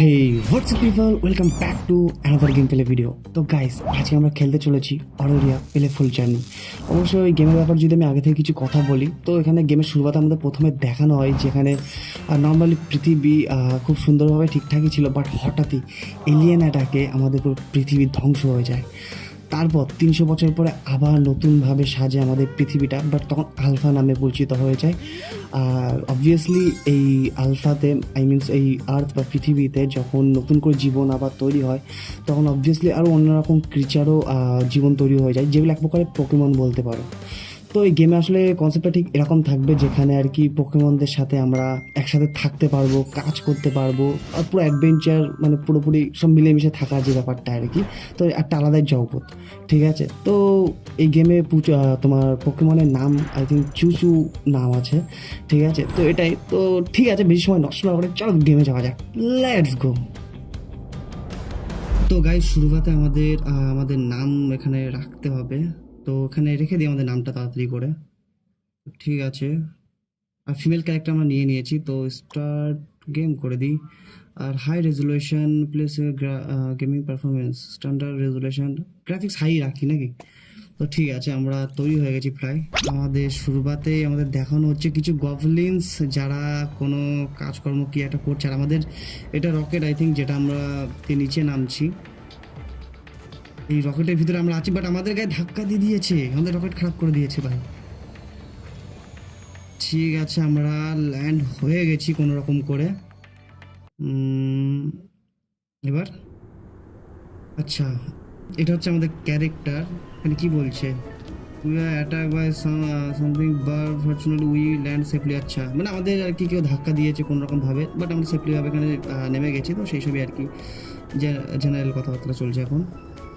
Hey WhatsApp people welcome back to another game play video তো guys আজকে আমরা খেলতে চলেছি অরোরিয়া প্লেফুল জার্নি। অবশ্যই ওই গেমের ব্যাপার যদি আমি আগে থেকে কিছু কথা বলি, তো এখানে গেমের শুরুতে আমাদের প্রথমে দেখানো হয় যেখানে নর্মালি পৃথিবী খুব সুন্দরভাবে ঠিকঠাকই ছিল বাট হঠাৎই এলিয়েন অ্যাটাকে আমাদের পুরো পৃথিবী ধ্বংস হয়ে যায়। তারপর তিনশো বছর পরে আবার নতুনভাবে সাজে আমাদের পৃথিবীটা বাট তখন আলফা নামে পরিচিত হয়ে যায়। আর অবভিয়াসলি এই আলফাতে আই মিনস এই আর্থ বা পৃথিবীতে যখন নতুন করে জীবন আবার তৈরি হয়, তখন অবভিয়াসলি আরও অন্যরকম ক্রিচারও জীবন তৈরি হয়ে যায়, যেগুলো এক প্রকারের পোকেমন বলতে পারো। তো এই গেমে আসলে কনসেপ্টটা ঠিক এরকম থাকবে যেখানে আর কি পোকেমনদের সাথে আমরা একসাথে থাকতে পারব, কাজ করতে পারব আর পুরো অ্যাডভেঞ্চার মানে পুরোপুরি সব মিলেমিশে থাকার যে ব্যাপারটা আর কি, তো একটা আলাদাই জগৎ, ঠিক আছে? তো এই গেমে তোমার পোকেমনের নাম আই থিঙ্ক চুচু নাম আছে, ঠিক আছে? তো এটাই, তো ঠিক আছে, বেশি সময় নষ্ট না করে চলো গেমে যাওয়া যাক লেটস গো তো গাই শুরুতে আমাদের আমাদের নাম এখানে রাখতে হবে। তো ওখানে রেখে দিই আমাদের নামটা তাড়াতাড়ি করে। ঠিক আছে। আর ফিমেল ক্যারেক্টার আমরা নিয়ে নিয়েছি, তো স্টার্ট গেম করে দিই। আর high resolution place gaming performance standard resolution graphics high রাখি নাকি? তো ঠিক আছে, আমরা তৈরি হয়ে গেছি প্রায়। আমাদের শুরুতেই আমাদের দেখানো হচ্ছে কিছু গভলিন্স যারা কোনো কাজকর্ম কি একটা করছে। আর আমাদের এটা রকেট আই থিঙ্ক যেটা আমরা নিচে নামছি। এই রকেটের ভিতরে আমরা আছি বাট আমাদের গায়ে ধাক্কা দিয়ে দিয়েছে। আমাদের রকেট খারাপ করে দিয়েছে ভাই। ঠিক আছে, আমরা ল্যান্ড হয়ে গেছি কোনো রকম করে। এবার? আচ্ছা এটা হচ্ছে আমাদের ক্যারেক্টার এখানে কি বলছে? We are attack by something bar fortunately we land safely আচ্ছা মানে আমাদের আর কি কেউ ধাক্কা দিয়েছে কোনো রকম ভাবে বাট আমরা সেফলিভাবে এখানে নেমে গেছি, তো সেই সবই আর কি। জেনারেল কথাবার্তা চলছে এখন।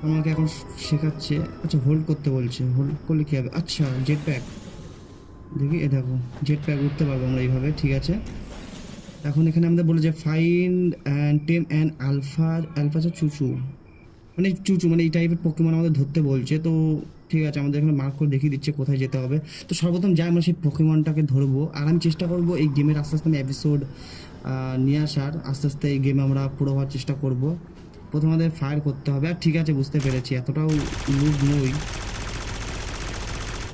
আমাকে এখন শেখাচ্ছে। আচ্ছা হোল্ড করতে বলছে। হোল্ড করলে কী হবে? আচ্ছা জেট প্যাক দেখি, এ দেখো জেট প্যাক উঠতে পারব আমরা এইভাবে, ঠিক আছে? এখন এখানে আমাদের বলে যে ফাইন্ড অ্যান্ড টেম অ্যান্ড আলফার আলফাচা চুচু। মানে চুচু মানে এই টাইপের পোকেমন আমাদের ধরতে বলছে। তো ঠিক আছে, আমাদের এখানে মার্ক করে দেখিয়ে দিচ্ছে কোথায় যেতে হবে। তো সর্বপ্রথম যাই আমরা সেই পোকেমনটাকে ধরবো, আর আমি চেষ্টা করব এই গেমের আস্তে আস্তে আমি এপিসোড নিয়ে আসার। আস্তে আস্তে এই গেমে আমরা পুরো হওয়ার চেষ্টা করব। প্রথমে আমাদের ফায়ার করতে হবে। আর ঠিক আছে, বুঝতে পেরেছি, এতটাও লুড নই।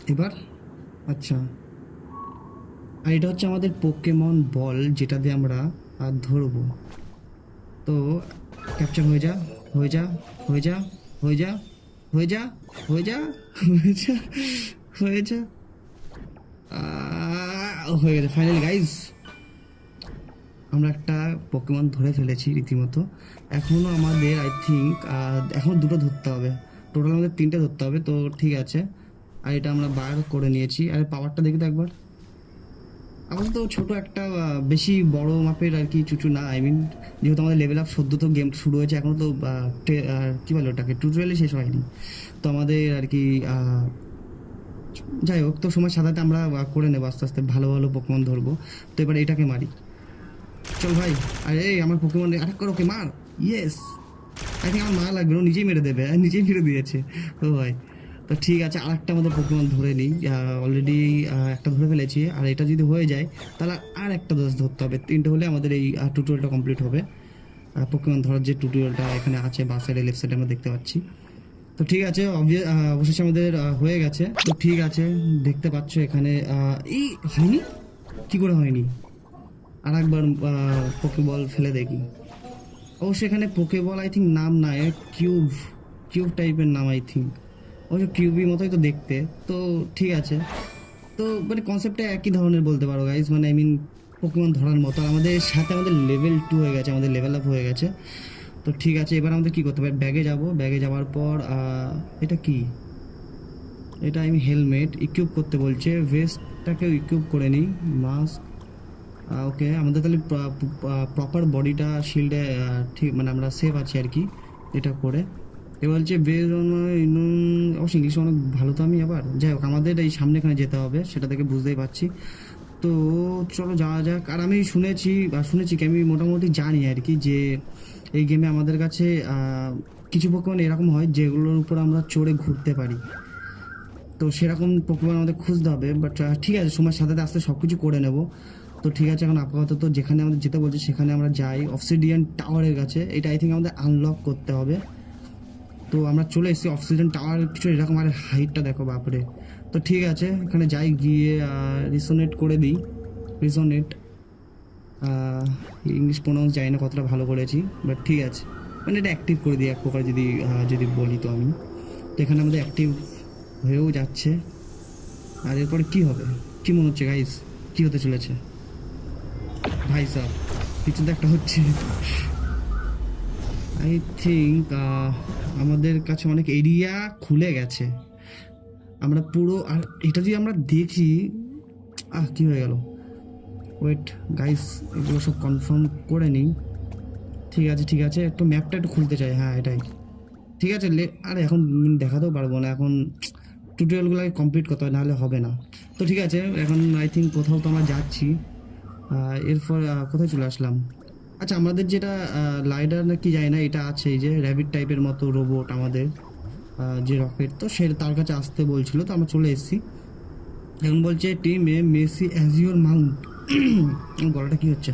এবার আচ্ছা। আর এটা হচ্ছে আমাদের পোকেমন বল যেটা দিয়ে আমরা আর ধরবো। তো ক্যাপচার হয়ে যা হয়ে যা হয়ে যা হয়ে যা হয়ে যা হয়ে যা হয়ে যা হয়ে যা। হয়ে গেছে ফাইনাল গাইজ আমরা একটা পোকেমন ধরে ফেলেছি রীতিমতো। এখনও আমাদের আই থিঙ্ক এখন দুটো ধরতে হবে। টোটাল আমাদের তিনটে ধরতে হবে, তো ঠিক আছে। আর এটা আমরা বার করে নিয়েছি। আর পাওয়ারটা দেখি তো একবার। আপাতত ছোট একটা বেশি বড় মাপের আর কি চুচু না আই মিন যেহেতু আমাদের লেভেল আপ সদ্য তো গেম শুরু হয়েছে এখনও তো কী বলে ওটাকে টিউটোরিয়ালে শেষ হয়নি। তো আমাদের আর কি যাই হোক, তো সময় সাদাতে আমরা করে নেব আস্তে আস্তে, ভালো ভালো পোকেমন ধরবো। তো এবার এটাকে মারি। চল ভাই। আরে, এই আমার পোকেমন অ্যাটাক করো ওকে মার। ইয়েস আই থিঙ্ক আমার মা লাগবে। ও নিজেই মেরে দেবে। নিজেই মেরে দিয়েছে। ও ভাই। তো ঠিক আছে আর একটা আমাদের পোকেমন ধরে নিই। অলরেডি একটা ধরে ফেলেছি। আর এটা যদি হয়ে যায়, তাহলে আর একটা দোষ ধরতে হবে। তিনটে হলে আমাদের এই টুটোরিয়ালটা কমপ্লিট হবে। পোকেমন ধরার যে টুটোরিয়ালটা এখানে আছে, বা সাইডে লেফট সাইডে আমরা দেখতে পাচ্ছি। তো ঠিক আছে অবশেষে আমাদের হয়ে গেছে। তো ঠিক আছে, দেখতে পাচ্ছ এখানে এই হয়নি? কি করে হয়নি? আর একবার পোকেবল ফেলে দেখি। অবশ্য এখানে পোকেবল আই থিঙ্ক নাম না কিউব কিউব টাইপের নাম আই থিঙ্ক অবশ্য কিউবি মতোই তো দেখতে। তো ঠিক আছে। তো মানে কনসেপ্টটা একই ধরনের বলতে পারো গাইজ মানে আই মিন পোকেমন ধরার মতো। আর আমাদের সাথে আমাদের লেভেল টু হয়ে গেছে, আমাদের লেভেল আপ হয়ে গেছে। তো ঠিক আছে, এবার আমাদের কী করতে হবে? ব্যাগে যাব। ব্যাগে যাওয়ার পর এটা কি? এটা আমি হেলমেট ইকুইপ করতে বলছে। ভেস্টটাকেও ইকুইপ করে নিই। মাস্ক ওকে আমাদের তাহলে প্রপার বডিটা শিল্ডে ঠিক মানে আমরা সেভ আছি আর কি, এটা করে। এবার হচ্ছে বেজ অবশ্যই ইংলিশ অনেক ভালো তো আমি আবার। যাই হোক, আমাদের এই সামনে এখানে যেতে হবে, সেটা থেকে বুঝতেই পারছি। তো চলো যাওয়া যাক। আর আমি শুনেছি বা শুনেছি কি, আমি মোটামুটি জানি আর কি যে এই গেমে আমাদের কাছে কিছু পোকেমন এরকম হয় যেগুলোর উপর আমরা চড়ে ঘুরতে পারি। তো সেরকম পোকেমন আমাদের খুঁজতে হবে বাট ঠিক আছে, সময়ের সাথে সাথে আস্তে সব কিছু করে নেব। তো ঠিক আছে, এখন আপাতত যেখানে আমাদের যেতে বলছে সেখানে আমরা যাই। অফসিডিয়ান টাওয়ারের কাছে। এটা আই থিঙ্ক আমাদের আনলক করতে হবে। তো আমরা চলে এসেছি অক্সিজেন টাওয়ার কিছু এরকম আর হাইটটা দেখো, বাপরে। তো ঠিক আছে, এখানে যাই, গিয়ে রিসোনেট করে দিই। রিসোনেট ইংলিশ প্রোনাউন্স জানি না কতটা ভালো করেছি বাট ঠিক আছে। মানে এটা অ্যাক্টিভ করে দিই এক প্রকার যদি যদি বলি তো আমি। তো এখানে আমাদের অ্যাক্টিভ হয়েও যাচ্ছে। আর এরপরে কী হবে? কী মনে হচ্ছে গাইস কী হতে চলেছে? ভাই সাহ পিছনে একটা হচ্ছে। আই থিঙ্ক আমাদের কাছে অনেক এরিয়া খুলে গেছে। আমরা পুরো, আর এটা যদি আমরা দেখি, আহ, কী হয়ে গেল? ওয়েট গাইস এগুলো সব কনফার্ম করে নিই। ঠিক আছে ঠিক আছে, একটু ম্যাপটা একটু খুলতে চাই। হ্যাঁ এটাই। ঠিক আছে, লে, আরে এখন দেখাতেও পারব না, এখন টিউটোরিয়ালগুলোকে কমপ্লিট করতে হবে, নাহলে হবে না। তো ঠিক আছে, এখন আই থিঙ্ক কোথাও তো আমরা যাচ্ছি। এরপর কোথায় চলে আসলাম? আচ্ছা আমাদের যেটা লাইডার না কি যায় না, এটা আছে এই যে র্যাবিট টাইপের মতো রোবট আমাদের যে রকেট তো সে তার কাছে আসতে বলছিল, তো আমরা চলে এসেছি। এখন বলছে, টিমে মেসি অ্যাজ ইউর মাউন্ট গলাটা কী হচ্ছে?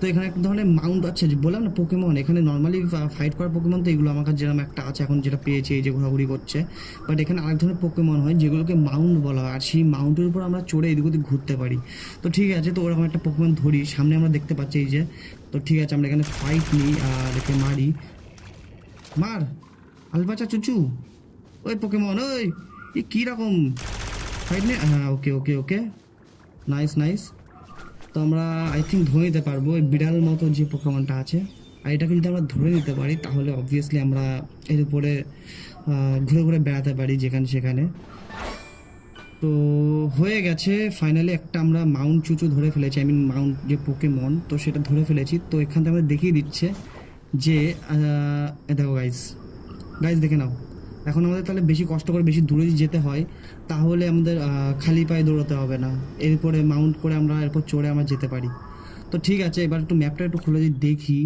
তো এখানে এক ধরনের মাউন্ট আছে, যে বললাম না পোকেমন এখানে নর্মালি ফাইট করার পোকেমন তো এগুলো আমার কাছে যেরকম একটা আছে, এখন যেটা পেয়েছি, এই যে ঘোরাঘুরি করছে। বাট এখানে আরেক ধরনের পোকেমন হয়, যেগুলোকে মাউন্ট বলা হয়। আর সেই মাউন্টের উপর আমরা চড়ে এদিক ওদিক ঘুরতে পারি। তো ঠিক আছে, তো ওরকম একটা পোকেমন ধরি, সামনে আমরা দেখতে পাচ্ছি এই যে। তো ঠিক আছে, আমরা এখানে ফাইট নিই আর একে মারি। মার! আলবাচা চুচু! ওই পোকেমন ওই! এ কী রকম? ফাইট নে হ্যাঁ ওকে ওকে ওকে নাইস নাইস তো আমরা আই থিঙ্ক ধরে নিতে পারব ওই বিড়াল মতো যে পোকেমনটা আছে। আর এটাকে যদি আমরা ধরে নিতে পারি, তাহলে অবভিয়াসলি আমরা এর উপরে ঘুরে ঘুরে বেড়াতে পারি যেখানে সেখানে। তো হয়ে গেছে ফাইনালি একটা আমরা মাউন্ট চুচু ধরে ফেলেছি আই মিন মাউন্ট যে পোকেমন তো সেটা ধরে ফেলেছি। তো এখান থেকে আমরা দেখিয়ে দিচ্ছে যে দেখো গাইস গাইস দেখে নাও। এখন আমাদের তাহলে বেশি কষ্ট করে বেশি দূরে যেতে হয়, তাহলে আমাদের খালি পায়ে দৌড়াতে হবে না। এরপরে মাউন্ট করে আমরা এরপর চড়ে আমরা যেতে পারি। তো ঠিক আছে, এবার একটু ম্যাপটা একটু খুলে যদি দেখি,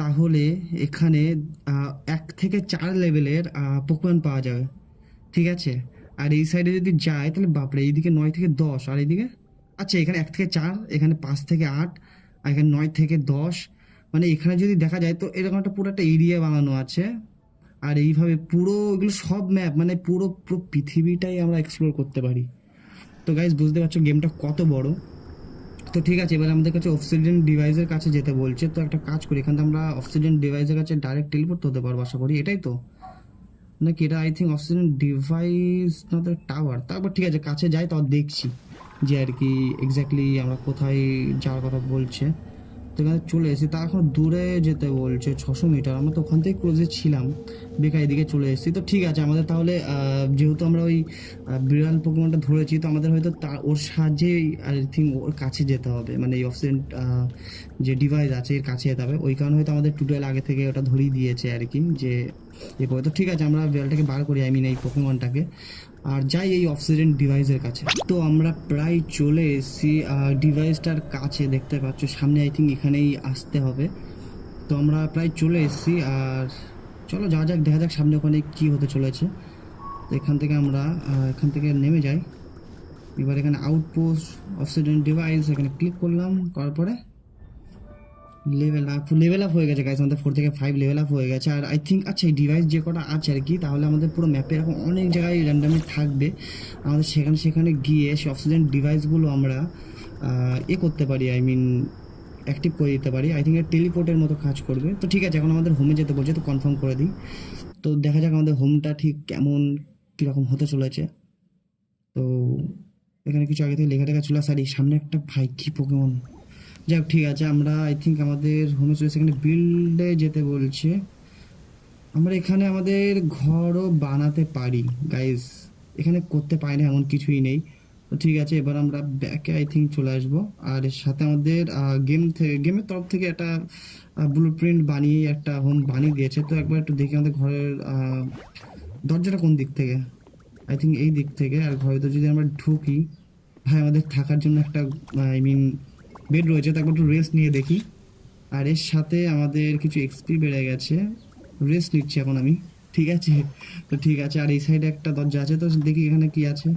তাহলে এখানে এক থেকে চার লেভেলের পোকম্যান পাওয়া যাবে। ঠিক আছে? আর এই সাইডে যদি যায়, তাহলে বাপরে, এইদিকে নয় থেকে দশ, আর এইদিকে আচ্ছা এখানে এক থেকে চার, এখানে পাঁচ থেকে আট, আর এখানে নয় থেকে দশ। মানে এখানে যদি দেখা যায়, তো এরকম একটা পুরো একটা এরিয়া বানানো আছে। আর এইভাবে পুরো এগুলো সব ম্যাপ মানে পুরো পুরো পৃথিবীটাই আমরা এক্সপ্লোর করতে পারি। তো গাইজ বুঝতে পারছ গেমটা কত বড়? তো ঠিক আছে, এবার আমাদের কাছে অক্সিজেন ডিভাইসের কাছে যেতে বলছে। তো একটা কাজ করি, এখান আমরা অক্সিজেন ডিভাইসের কাছে ডাইরেক্ট টেলিপোর্ট হতে পারব, আশা করি। এটাই তো? নাকি এটা আই থিঙ্ক অক্সিজেন ডিভাইস না তো টাওয়ার তারপর ঠিক আছে, কাছে যাই তো দেখছি যে আর কি এক্স্যাক্টলি আমরা কোথায় যাওয়ার কথা বলছে। এখানে চলে এসেছি। তা এখন দূরে যেতে বলছে ছশো মিটার। আমরা তো ওখান থেকে ক্লোজে ছিলাম। বেকার এদিকে চলে এসেছি। তো ঠিক আছে, আমাদের তাহলে যেহেতু আমরা ওই বিড়াল পোকেমনটা ধরেছি, তো আমাদের হয়তো তা, ওর সাহায্যেই আই থিঙ্ক ওর কাছে যেতে হবে। মানে এই অক্সিজেন যে ডিভাইস আছে এর কাছে যেতে হবে। ওই কারণে হয়তো আমাদের টুটেল আগে থেকে ওটা ধরিয়ে দিয়েছে আর কি, যে এ করে। তো ঠিক আছে, আমরা বেলটাকে বার করি আই মিন এই পোকেমনটাকে আর যাই এই অক্সিজেন ডিভাইসের কাছে। তো আমরা প্রায় চলে এসেছি ডিভাইসটার কাছে দেখতে পাচ্ছ, সামনে আই থিঙ্ক এখানেই আসতে হবে। তো আমরা প্রায় চলে এসেছি, আর চলো যা যাক, দেখা যাক সামনে ওখানে কি হতে চলেছে। তো এখান থেকে আমরা এখান থেকে নেমে যাই। এবার এখানে আউটপোস্ট অক্সিজেন ডিভাইস এখানে ক্লিক করলাম, করার পরে লেভেল আপ লেভেল আপ হয়ে গেছে গাইস আমাদের ফোর থেকে ফাইভ লেভেল আপ হয়ে গেছে। আর আই থিঙ্ক আচ্ছা এই ডিভাইস যে কটা আছে আর কি, তাহলে আমাদের পুরো ম্যাপে এরকম অনেক জায়গায় র্যান্ডামলি থাকবে। আমাদের সেখানে সেখানে গিয়ে সে অক্সিজেন ডিভাইসগুলো আমরা এ করতে পারি আই মিন অ্যাক্টিভ করে দিতে পারি। আই থিঙ্ক টেলিপোর্টের মতো কাজ করবে। তো ঠিক আছে, এখন আমাদের হোমে যেতে বলছে, তো কনফার্ম করে দিই। তো দেখা যাক আমাদের হোমটা ঠিক কেমন, কীরকম হতে চলেছে। তো এখানে কিছু আগে থেকে লেখা টেখা চলে আসে এই সামনে একটা ভাই, কি পোকেমন যাই হোক ঠিক আছে, আমরা আই থিঙ্ক আমাদের হোমে চলে এখানে বিল্ডে যেতে বলছে। আমরা এখানে আমাদের ঘরও বানাতে পারি গাইজ এখানে করতে পারি না, এমন কিছুই নেই। তো ঠিক আছে, এবার আমরা ব্যাকে আই থিঙ্ক চলে আসব। আর এর সাথে আমাদের গেম থেকে গেমের তরফ থেকে একটা ব্লু প্রিন্ট বানিয়ে, একটা হোম বানিয়ে দিয়েছে। তো একবার একটু দেখি আমাদের ঘরের দরজাটা কোন দিক থেকে? আই থিঙ্ক এই দিক থেকে। আর ঘরে তো যদি আমরা ঢুকি, ভাই, আমাদের থাকার জন্য একটা আই মিন বেড রয়েছে তো একবার একটু রেস্ট নিয়ে দেখি। আর এর সাথে আমাদের কিছু এক্সপি বেড়ে গেছে। রেস্ট নিচ্ছি এখন আমি, ঠিক আছে? তো ঠিক আছে, আর এই সাইডে একটা দরজা আছে, তো দেখি এখানে কি আছে।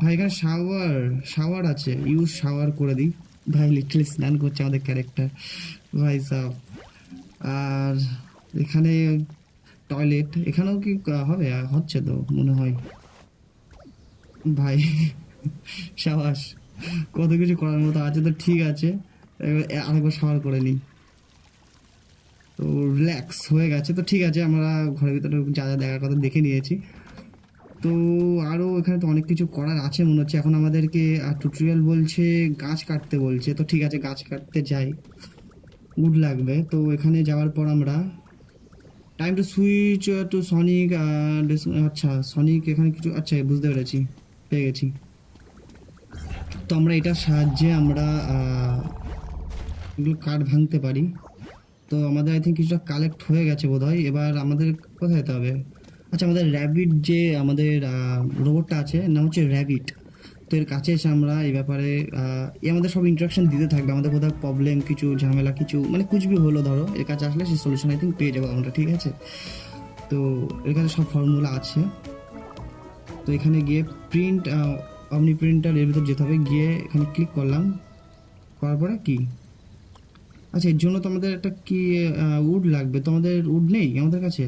ভাই, এখানে শাওয়ার শাওয়ার আছে ইউজ শাওয়ার করে দিই। ভাই লিটারালি স্নান করছে আমাদের ক্যারেক্টার ভাই সাহ আর এখানে টয়লেট এখানেও কি হবে? হচ্ছে তো, মনে হয়। ভাই, সাবাস। কত কিছু করার মতো আছে তো ঠিক আছে। আরেকবার শাওয়ার করে নিই। তো রিল্যাক্স হয়ে গেছে। তো ঠিক আছে, আমরা ঘরের ভিতরে যা যা দেখার কথা দেখে নিয়েছি। তো আরও এখানে তো অনেক কিছু করার আছে মনে হচ্ছে। এখন আমাদেরকে টুটোরিয়াল বলছে, গাছ কাটতে বলছে। তো ঠিক আছে, গাছ কাটতে যাই। উড লাগবে। তো এখানে যাওয়ার পর আমরা time to switch to Sonic আচ্ছা সনিক এখানে কিছু আচ্ছা বুঝতে পেরেছি, পেয়ে গেছি। তো আমরা এটার সাহায্যে আমরা এগুলো কাঠ ভাঙতে পারি। তো আমাদের আই থিঙ্ক কিছুটা কালেক্ট হয়ে গেছে বোধ এবার আমাদের কোথায় যেতে হবে? আচ্ছা আমাদের র্যাবিট যে আমাদের রোবটটা আছে নাম হচ্ছে র্যাবিট তো এর কাছে এসে আমরা এই ব্যাপারে এ আমাদের সব ইন্টারাকশন দিতে থাকবে। আমাদের কোথাও প্রবলেম কিছু ঝামেলা, কিছু মানে কুচবি হলো ধরো, এর কাছে আসলে সেই সলিউশন আই থিঙ্ক পেয়ে যাব আমরা, ঠিক আছে? তো এর কাছে সব ফর্মুলা আছে। তো এখানে গিয়ে প্রিন্ট অমনি প্রিন্টার এর ভিতর যেতে হবে, গিয়ে এখানে ক্লিক করলাম। করার পরে কি? আচ্ছা এর জন্য তো আমাদের একটা কি উড লাগবে? তো আমাদের উড নেই আমাদের কাছে?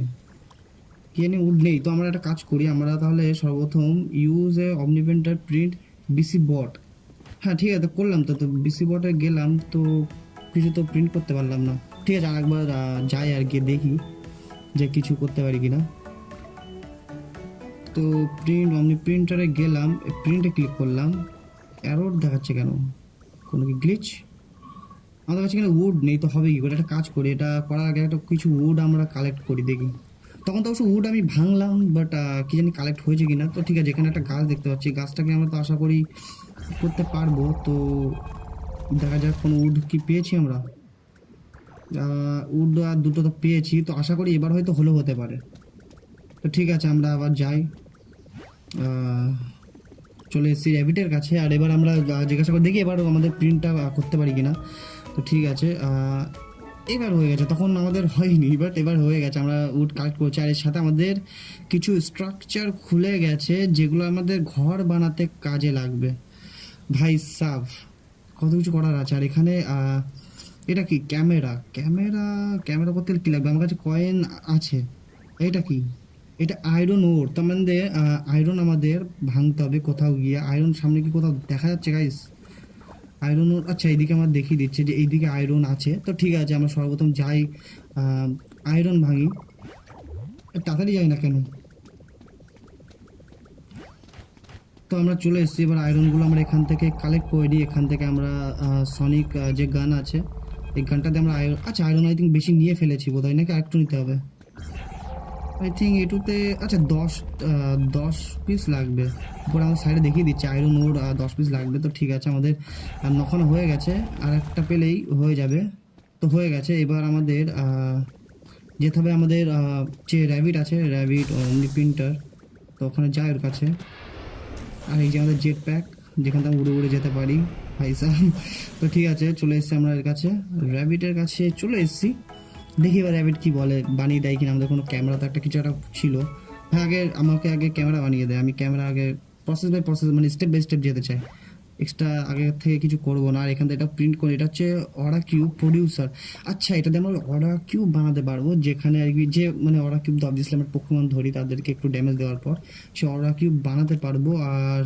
কি জানি উড নেই। তো আমরা একটা কাজ করি, আমরা তাহলে সর্বপ্রথম ইউজ এ অমনি প্রিন্টার প্রিন্ট বিসি বট হ্যাঁ ঠিক আছে, করলাম তো তো বিসি বটে গেলাম, তো কিছু তো প্রিন্ট করতে পারলাম না। ঠিক আছে, আরেকবার যাই আর গিয়ে দেখি যে কিছু করতে পারি কিনা। তো প্রিন্ট অমনি প্রিন্টারে গেলাম প্রিন্টে ক্লিক করলাম অ্যারোর দেখাচ্ছে কেন? কোনো কি গ্লিচ আমাদের কাছে এখানে উড নেই, তো হবে কি করে? একটা কাজ করি, এটা করার আগে একটা কিছু উড আমরা কালেক্ট করি, দেখি। তখন তো অবশ্য উড আমি ভাঙলাম বাট কি জানি কালেক্ট হয়েছে কিনা, তো ঠিক আছে, এখানে একটা গাছ দেখতে পাচ্ছি, গাছটাকে আমরা তো আশা করি করতে পারব, তো দেখা যাক কোনো উড কি পেয়েছি আমরা। উড আর দুটো তো পেয়েছি, তো আশা করি এবার হয়তো হলেও হতে পারে। তো ঠিক আছে, আমরা আবার যাই। চলে এসেছি র্যাবিটের কাছে। আর এবার আমরা জিজ্ঞাসা করে, দেখি এবার আমাদের প্রিন্টটা করতে পারি কিনা। তো ঠিক আছে এবার হয়ে গেছে। তখন আমাদের হয়নি বাট এবার হয়ে গেছে। আমরা উড কালেক্ট করছি। আর এর সাথে আমাদের কিছু স্ট্রাকচার খুলে গেছে, যেগুলো আমাদের ঘর বানাতে কাজে লাগবে। ভাই সাব, কত কিছু করার আছে। আর এখানে এটা কি? ক্যামেরা। ক্যামেরা ক্যামেরা করতে কী লাগবে? আমার কাছে কয়েন আছে। এটা কি? এটা আয়রন ওর তার মানে আয়রন আমাদের ভাঙতে হবে কোথাও গিয়ে। আয়রন সামনে কি কোথাও দেখা যাচ্ছে গাইস আয়রন ওর আচ্ছা এইদিকে আমার দেখিয়ে দিচ্ছে যে এইদিকে আয়রন আছে। তো ঠিক আছে, আমরা সর্বপ্রথম যাই আয়রন ভাঙি। তাড়াতাড়ি যাই না কেন? তো আমরা চলে এসেছি, এবার আয়রনগুলো আমরা এখান থেকে কালেক্ট করে নিই। এখান থেকে আমরা সনিক যে গান আছে, এই গানটাতে আমরা আয়রন আচ্ছা আয়রন আই থিঙ্ক বেশি নিয়ে ফেলেছি বোধ হয় নাকি আরেকটু নিতে হবে? আই থিঙ্ক এটুতে আচ্ছা দশ দশ পিস লাগবে। উপরে আমাদের সাইডে দেখিয়ে দিচ্ছে। আয়রন ওর দশ পিস লাগবে তো ঠিক আছে, আমাদের নখানো হয়ে গেছে। আর একটা পেলেই হয়ে যাবে। তো হয়ে গেছে, এবার আমাদের যেতে হবে আমাদের যে র্যাবিট আছে র্যাবিট অমনি প্রিন্টার তো ওখানে যাই ওর কাছে। আর এই যে আমাদের জেট প্যাক যেখান থেকে উড়ে উড়ে যেতে পারি ভাই তো ঠিক আছে, চলে এসেছি আমরা এর কাছে। র্যাবিটের কাছে চলে এসেছি। দেখি এবার র্যাবিট কি বলে, বানিয়ে দেয় কিনা, আমাদের কোনো ক্যামেরা তো একটা কিছু একটা ছিল। হ্যাঁ আগে আমাকে আগে ক্যামেরা বানিয়ে দেয়, আমি ক্যামেরা আগে প্রসেস বাই প্রসেস মানে স্টেপ বাই স্টেপ যেতে চাই। এক্সট্রা আগে থেকে কিছু করব না, আর এখান থেকে এটা প্রিন্ট করে, এটা হচ্ছে অরা কিউব প্রডিউসার আচ্ছা এটাতে আমরা অরা কিউব বানাতে পারব, যেখানে আর কি যে মানে অরা কিউব তো অবভিয়াসলি আমরা পোকমন ধরি, তাদেরকে একটু ড্যামেজ দেওয়ার পর। সে অরা কিউব বানাতে পারব, আর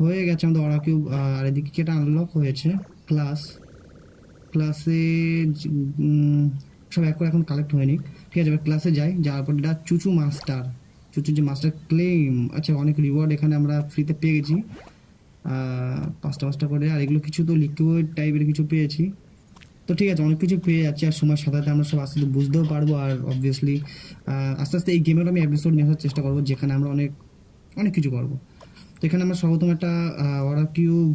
হয়ে গেছে আমাদের অরা কিউব আর এদিকে এটা আনলক হয়েছে? ক্লাস ক্লাসে সব এক করে এখন কালেক্ট হয়নি। ঠিক আছে, এবার ক্লাসে যাই, যাওয়ার পর এটা চুচু মাস্টার চুচু যে মাস্টার ক্লেম আচ্ছা অনেক রিওয়ার্ড এখানে আমরা ফ্রিতে পেয়ে গেছি। পাঁচটা পাঁচটা করে, আর এগুলো কিছু তো লিকুইড টাইপের কিছু পেয়েছি। তো ঠিক আছে, অনেক কিছু পেয়ে যাচ্ছি, আর সময় সাথে সাথে আমরা সব আস্তে বুঝতেও পারব, আর অবভিয়াসলি আস্তে আস্তে এই গেমের আমি এপিসোড নিয়ে আসার চেষ্টা করব, যেখানে আমরা অনেক অনেক কিছু করব। তো এখানে আমরা সর্বপ্রথম একটা অর্ডার কিউব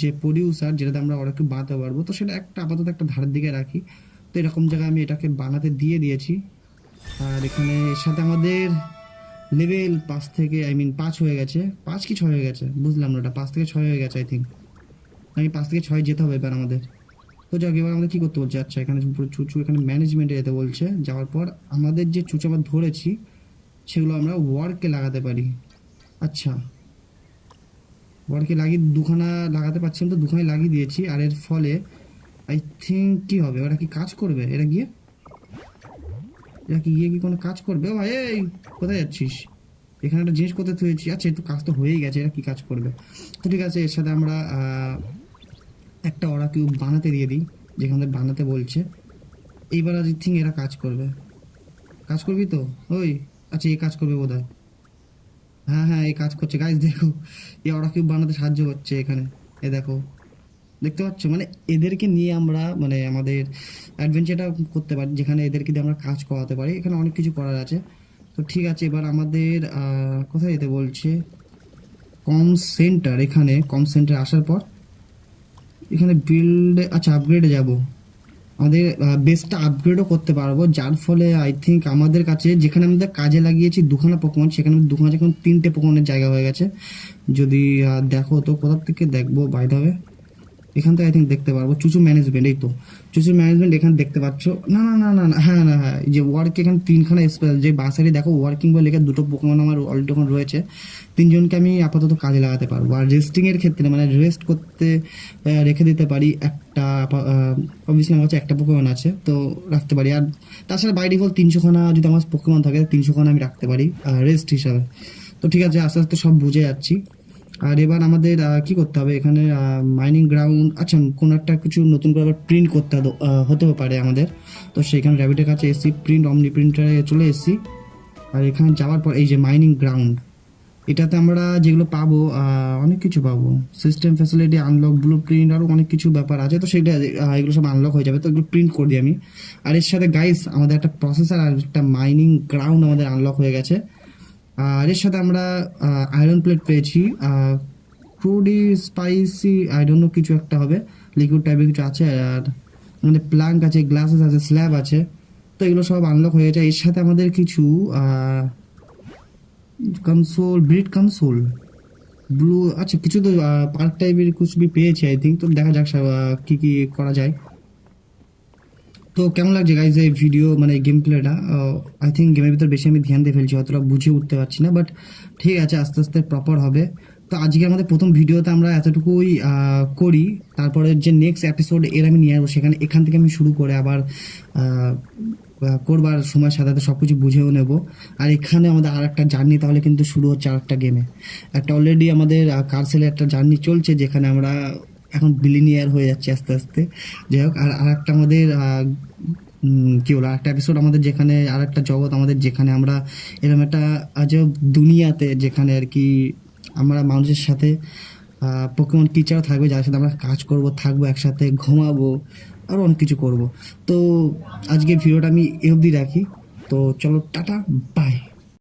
যে প্রডিউসার যেটাতে আমরা অর্ডার কিউব বানাতে পারব, তো সেটা একটা, আপাতত একটা ধারের দিকে রাখি। এরকম জায়গায় আমি এটাকে বানাতে দিয়ে দিয়েছি। আর এখানে এর সাথে আমাদের লেভেল পাঁচ থেকে আই মিন পাঁচ হয়ে গেছে। পাঁচ কি ছয় হয়ে গেছে? বুঝলাম না, ওটা পাঁচ থেকে ছয় হয়ে গেছে আই থিঙ্ক নাকি পাঁচ থেকে ছয় যেতে হবে এবার আমাদের। তো যাক, এবার আমাদের কী করতে বলছে? আচ্ছা এখানে পুরো চুচু, এখানে ম্যানেজমেন্টে যেতে বলছে। যাওয়ার পর আমাদের যে চুচু আমরা ধরেছি, সেগুলো আমরা ওয়ার্কে লাগাতে পারি। আচ্ছা। ওয়ার্কে লাগিয়ে দুখানা লাগাতে পারছিলাম তো দুখানে লাগিয়ে দিয়েছি। আর এর ফলে আই থিঙ্ক কি হবে? ওরা কি কাজ করবে? এরা গিয়ে? এরা কি গিয়ে কি কোনো কাজ করবে? ভাই, এই, কোথায় যাচ্ছিস? এখানে একটা জিনিস কোথায় থুয়েছি? আচ্ছা একটু কাজ তো হয়েই গেছে, এরা কি কাজ করবে? তো ঠিক আছে, এর সাথে আমরা একটা ওরা কিউব বানাতে দিয়ে দিই, যেখান বানাতে বলছে। এইবার আই থিঙ্ক এরা কাজ করবে। কাজ করবি তো? ওই আচ্ছা এই কাজ করবে বোধ হয় হ্যাঁ এই কাজ করছে। গাইজ দেখো, এই ওরা কিউব বানাতে সাহায্য করছে এখানে। এ দেখো দেখতে পাচ্ছ? মানে এদেরকে নিয়ে আমরা মানে আমাদের অ্যাডভেঞ্চারটা করতে পারি, যেখানে এদেরকে দিয়ে আমরা কাজ করাতে পারি। এখানে অনেক কিছু করার আছে। তো ঠিক আছে, এবার আমাদের কোথায় যেতে বলছে? কম সেন্টার, এখানে কম সেন্টার আসার পর এখানে বিল্ড আচ্ছা আপগ্রেডে যাব। আমাদের বেসটা আপগ্রেডও করতে পারব, যার ফলে আই থিঙ্ক আমাদের কাছে যেখানে আমাদের কাজে লাগিয়েছি, দুখানা পোকমন সেখানে দুখানা এখন তিনটে পোকমনের জায়গা হয়ে গেছে। যদি দেখো তো কোথা থেকে দেখব বাইরে হবে এখান থেকে আই থিঙ্ক দেখতে পারব। চুচু ম্যানেজমেন্ট এই তো। চুচু ম্যানেজমেন্ট এখানে দেখতে পাচ্ছ। না না না না না হ্যাঁ না হ্যাঁ এই যে ওয়ার্ক এখানে তিনখানা স্পেশাল যে বাসারি দেখো ওয়ার্কিং বলে লেখা দুটো পোকমন আমার অলরেডি এখন রয়েছে। তিনজনকে আমি আপাতত কাজে লাগাতে পারব। আর রেস্টিংয়ের ক্ষেত্রে মানে রেস্ট করতে রেখে দিতে পারি একটা অবভিয়াসলি আমার কাছে একটা পোকেমন আছে, তো রাখতে পারি। আর তাছাড়া বাই ডিফল্ট তিনশোখানা যদি আমার পোকেমন থাকে, তিনশোখানা আমি রাখতে পারি রেস্ট হিসাবে। তো ঠিক আছে, আস্তে আস্তে সব বুঝে যাচ্ছি। আর এবার আমাদের কি করতে হবে? এখানে মাইনিং গ্রাউন্ড আচ্ছা কোনো একটা কিছু নতুন করে আবার প্রিন্ট করতে হতেও পারে আমাদের। তো সেখানে র্যাবিটের কাছে এসি প্রিন্ট অমনি প্রিন্টারে চলে এসেছি। আর এখানে যাওয়ার পর, এই যে মাইনিং গ্রাউন্ড এটাতে আমরা যেগুলো পাবো অনেক কিছু পাবো। System facility unlock blueprint আরও অনেক কিছু ব্যাপার আছে। তো সেটা এগুলো সব আনলক হয়ে যাবে। তো এগুলো প্রিন্ট করে দিই আমি। আর এর সাথে গাইস আমাদের একটা প্রসেসার আর একটা মাইনিং গ্রাউন্ড আমাদের আনলক হয়ে গেছে। আর এর সাথে আমরা আয়রন প্লেট পেয়েছি। ক্রুডি স্পাইসি আই ডোন্ট নো কিছু একটা হবে। লিকুইড টাইপের কিছু আছে, আর মানে প্লাঙ্ক আছে গ্লাসেস আছে স্ল্যাব আছে। তো এগুলো সব আনলক হয়ে যায়। এর সাথে আমাদের কিছু কনসোল ব্রিড কনসোল ব্লু আচ্ছা কিছু তো পার্ক টাইপের কিছু পেয়েছি আই থিঙ্ক তো দেখা যাক কি কি করা যায়। তো কেমন লাগছে গাইজ এই ভিডিও মানে গেম প্লেটা আই থিঙ্ক গেমের ভিতর বেশি আমি ধ্যান দিয়ে ফেলছি অতটা বুঝে উঠতে পারছি না বাট ঠিক আছে আস্তে আস্তে প্রপার হবে। তো আজকে আমাদের প্রথম ভিডিওতে আমরা এতটুকুই করি। তারপরে যে নেক্সট এপিসোড এর আমি নিয়ে আসব সেখানে এখান থেকে আমি শুরু করে আবার আহ, করবার সময় সাথে সাথে সব কিছু বুঝেও নেব। আর এখানে আমাদের আর একটা জার্নি তাহলে কিন্তু শুরু হচ্ছে আর একটা গেমে একটা অলরেডি আমাদের কারসেলে একটা জার্নি চলছে যেখানে আমরা এখন বিলিনিয়ার হয়ে যাচ্ছে আস্তে আস্তে। যাই হোক আর আর একটা আমাদের কি বলো, একটা এপিসোড আমাদের যেখানে আর একটা জগৎ আমাদের যেখানে আমরা এরকম একটা আজব দুনিয়াতে যেখানে আর কি আমরা মানুষের সাথে পোকেমন টিচার থাকবে, যার সাথে আমরা কাজ করব, থাকব একসাথে, ঘুমাবো আরও অনেক কিছু করব। তো আজকে ভিডিওটা আমি এ অবধি রাখি। তো চলো, টাটা বাই